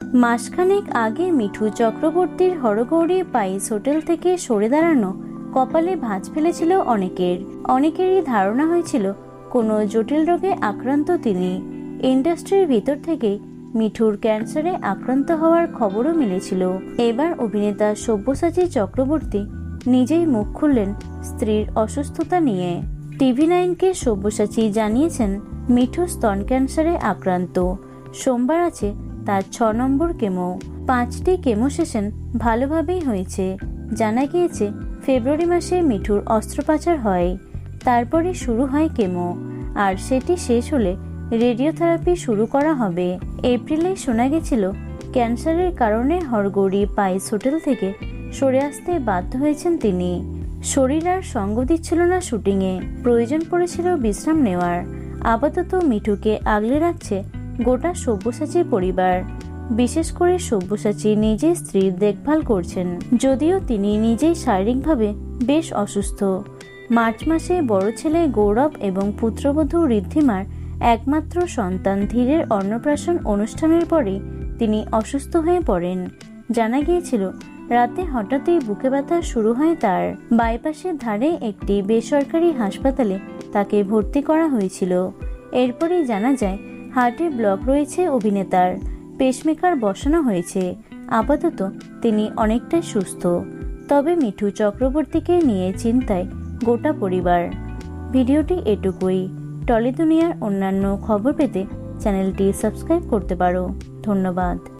মাসখানেক আগে মিঠু চক্রবর্তীর হরগৌরী পাইস হোটেল থেকে সরে দাঁড়ানো কপালে ভাঁজ ফেলেছিল অনেকের। অনেকেরই ধারণা হয়েছিল, কোনো জটিল রোগে আক্রান্ত তিনি। ইন্ডাস্ট্রির ভিতর থেকেই মিঠুর ক্যান্সারে আক্রান্ত হওয়ার খবরও মিলেছিল। এবার অভিনেতা সব্যসাচী চক্রবর্তী নিজেই মুখ খুললেন স্ত্রীর অসুস্থতা নিয়ে। টিভি নাইনকে সব্যসাচী জানিয়েছেন, মিঠু স্তন ক্যান্সারে আক্রান্ত। সোমবার আছে তার ছ নম্বর কেমো। পাঁচটি কেমো সেশন ভালোভাবেই হয়েছে। জানা গিয়েছে, ফেব্রুয়ারি মাসে মিঠুর অস্ত্রোপচার হয়। তারপরে শুরু হয় কেমো। আর সেটি শেষ হলে রেডিওথেরাপি শুরু করা হবে। এপ্রিলে শোনা গেছিল, ক্যান্সারের কারণে হরগৌরী পাইস হোটেল থেকে সরে আসতে বাধ্য হয়েছেন তিনি। শরীর আর সঙ্গ দিচ্ছিল না শুটিংয়ে। প্রয়োজন পড়েছিল বিশ্রাম নেওয়ার। আপাতত মিঠুকে আগলে রাখছে গোটা সব্যসাচী পরিবার। বিশেষ করে সব্যসাচী নিজে স্ত্রীর দেখভাল করছেন। যদিও তিনি নিজেই শারীরিকভাবে বেশ অসুস্থ। মার্চ মাসে বড় ছেলে গৌরব এবং পুত্রবধূ ঋদ্ধিমার একমাত্র সন্তান ধীরের অন্নপ্রাশন অনুষ্ঠানের পরে তিনি অসুস্থ হয়ে পড়েন। জানা গিয়েছিল, রাতে হঠাৎই বুকে ব্যথা শুরু হয় তার। বাইপাসের ধারে একটি বেসরকারি হাসপাতালে তাকে ভর্তি করা হয়েছিল। এরপরেই জানা যায় হার্টে ব্লক রয়েছে অভিনেতার। পেসমেকার বসানো হয়েছে। আপাতত তিনি অনেকটাই সুস্থ। তবে মিঠু চক্রবর্তীকে নিয়ে চিন্তায় গোটা পরিবার। ভিডিওটি এটুকুই। টলি দুনিয়ার অন্যান্য খবর পেতে চ্যানেলটি সাবস্ক্রাইব করতে পারো। ধন্যবাদ।